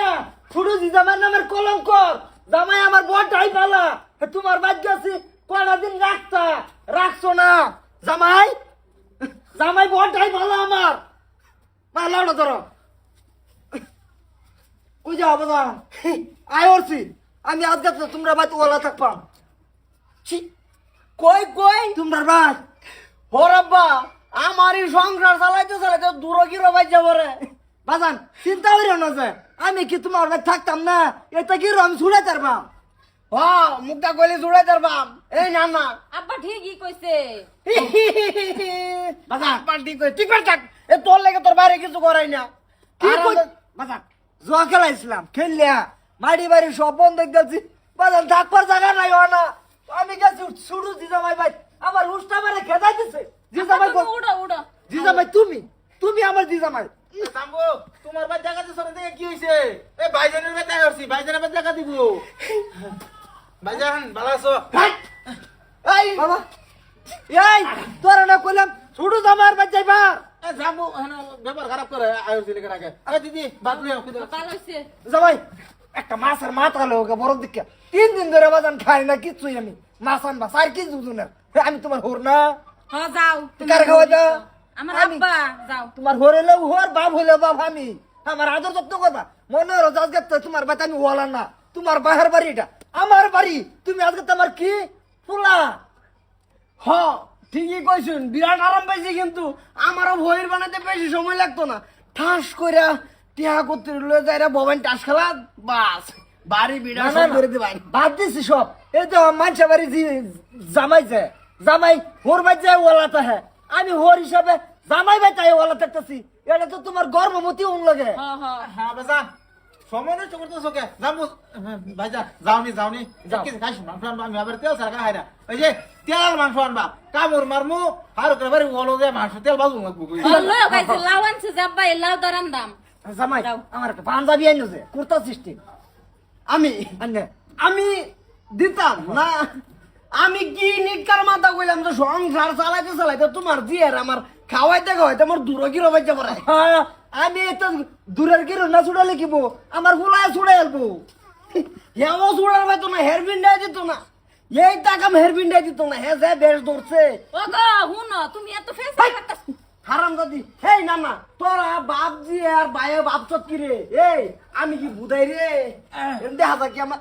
না ছোট জামাই নামের কলঙ্ক জামাই আমার বড়টাই পালা তোমার বাদ গেছি কয়টা দিন রাখতা। রাখছো না। জামাই? জামাই বড়টাই ভালো আমার। ভালো না ধরো। ওই যাও বাবা আয় ওরছি। আমি আজকে তো তোমরা বাদ ওলা থাকবা। ছি। কই কই? তোমরা বাদ হরব্বা আমারই সংসার চালাইতে চালাইতে দূর কি রবাই যাব রে। বাজান চিন্তা করিও না যে আমি কি তোমার বাড়ি থাকতাম না? এটা কি আমি ছুড়ে তারবাম হ মুখটা কইলে জুড়াই তার বাপ এই না না। আব্বা ঠিকই কইছে। বাজান। বাপ ঠিক কই ঠিক থাক। এ তোর লেগে তোর বাইরে কিছু করাই না। কি কই বাজান জুয়া খেলাইছিলাম খেললিয়া। মাটি বাড়ি সব বন্ধ গেছি। বাজান থাকবার জায়গা নাই ও না। আমি গেছি শুরু জিজামাই ভাই। আমার উষ্টা মারে খেদাই দিছে। জিজামাই আব্বা, তুমি উড়ো উড়ো। জিজামাই তুমি তুমি আমার জিজামাই। তোমার বাদ জায়গা সরে থেকে কি হইছে? এ ভাইজানের বাদ করছি ভাইজানের বাদ জায়গা দিব। ভাইজান ভালো আছো? এই! বাবা! এই তোরা না কইলাম শুরু জামার বাদ যাইবা। হ্যাঁ ব্যাপার খারাপ করে দিদি বাদ কি ভালো হইছে। জামাই একটা মাছের মাথা লোক বড় দিকে। তিন দিন ধরে বাজান খাই না কিছুই আমি। মাছ আনবা সার কি না আমি তোমার হোর না। হ্যাঁ যাও। তুমি কার খাওয়া দাও আমার আমি- আব্বা যাও। তোমার হোর হলেও হোর বাপ হলেও বাপ আমি। আমার আদর যত্ন করবা। মনে হলো আজকে তোমার বাড়িতে আমি ওলা না। তোমার বাহার বাড়ি এটা। আমার বাড়ি। তুমি আজকে তোমার কি? ফুলা। হ ঠিকই কইছুন বিরাট আরাম পাইছি কিন্তু আমারও ভয়ের বানাতে বেশি সময় লাগতো না। ঠাস কইরা টিহা করতে লয়ে যাইরা ববেন টাস খেলা বাস। বাড়ি বিড়া না, সব। করে দিবাই বাদ দিছি সব। এই তো মানুষে বাড়ি জামাই যায় জামাই হোর বাই যায় ওলাতে হ্যাঁ। আমি হোর হিসাবে জামাই বাই তাই ওলা থাকতেছি এটা তো তোমার গর্ভবতী উন লাগে। হ্যাঁ হ্যাঁ। হ্যাঁ বাজান সময় নষ্ট করতেছো কে? জাম্বু ভাইজান যাওনি যাওনি। যাও। কিছু খাইছো মাংস আনবা আমি আবার তেল সারা খাই না। ওই যে তেল মাংস আনবা কামড় মারমু আর করে বাড়ি বলো যে মাংস তেল বাজু লাগবো লাউ আনছে যে আব্বা এই লাউ দাঁড়ান দাম। জামাই। আমার একটা পাঞ্জাবি আইনো যে কুর্তা সিস্টেম আমি আমি দিতাম না আমি কি নিকার মাথা কইলাম যে সংসার চালাইতে চালাইতে তোমার দিয়ে আমার খাওয়াইতে খাওয়াইতে আমার দূর কি রবাই যাব রে হ্যাঁ, আমি এটা দূরের কি না ছুড়া লিখিব আমার গুলায় ছুড়ে আলবো হেও চুড়ার পাইতো না হেয়ার বিন্ডাই দিত না। এই টাকা দিত না হে যে বেশ ধরছে। তুমি এত ফেস হারাম দাদি হেই না না তোরা বাপ জি আর ভাইয়ে বাপ চত কি রে? এই আমি কি বুধাই রে? এমনি হাজা কি আমার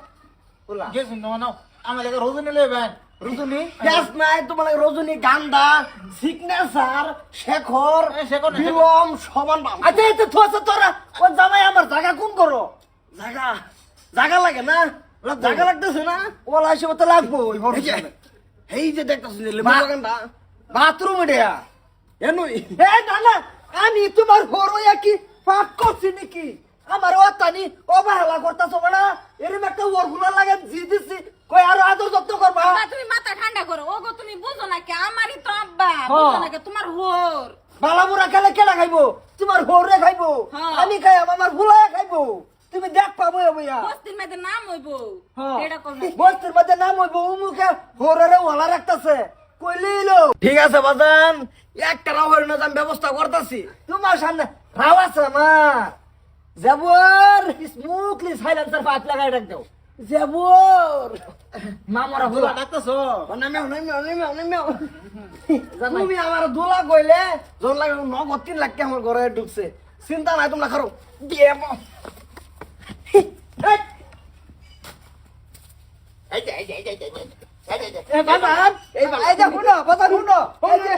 বলা গেছি না নাও আমার রোজনে লইবেন রুজুনি? গ্যাস নাই তোমার রজনী গান্দা সিগনেচার শেখর বিলম সমান আচ্ছা এটা থোছে তোরা ও জামাই আমার জায়গা কোন করো? লাগে না লাগতেছে না। ওলা হিসেবে তো লাগবো এই যে দেখতেছি বাথরুম এটা? এনুই এ না না আমি তোমার কি পাপ করছি নাকি? আমার অতানি অবহেলা করতেছো না এরম একটা ওরগুলা লাগে জি দিছি কই আরও আদর যত্ন করবা? তুমি মাথা ঠান্ডা করো। ও তুমি বুঝো না কে? আমারই তো আব্বা। বুঝো না কে? তোমার হোর। বালাবুরা খেলে কেলা খাইবো? তোমার হরে খাইবো। আমি খাই আমার খাইবো? তুমি দেখ পাবো বইয়া বস্তির মেয়েদের নাম হইব। হ্যাঁ। এটা করবে বস্তির মধ্যে নাম হইবো উমুকে হরে ওলা রাখতেছে। কইলিলো ঠিক আছে বাজান। একটা রাও হইল না আমি ব্যবস্থা করতেছি। তোমার সামনে রাও আছে আমার। জেবর স্মুথলি সাইলেন্সার পাইপ লাগাই রাখ দাও। জেবর মামরা দুলা ভুলা ডাকতেছো নেমেও নেমেও নেমেও নেমেও তুমি আমার দোলা কইলে জন লাগে নগদ তিন লাখ আমার ঘরে ঢুকছে চিন্তা নাই তোমরা খারো দিয়ে ম- এই যে এই যে এই যে এই যে, এই যে, এই যে এ বাবা এই বাবা। এই যে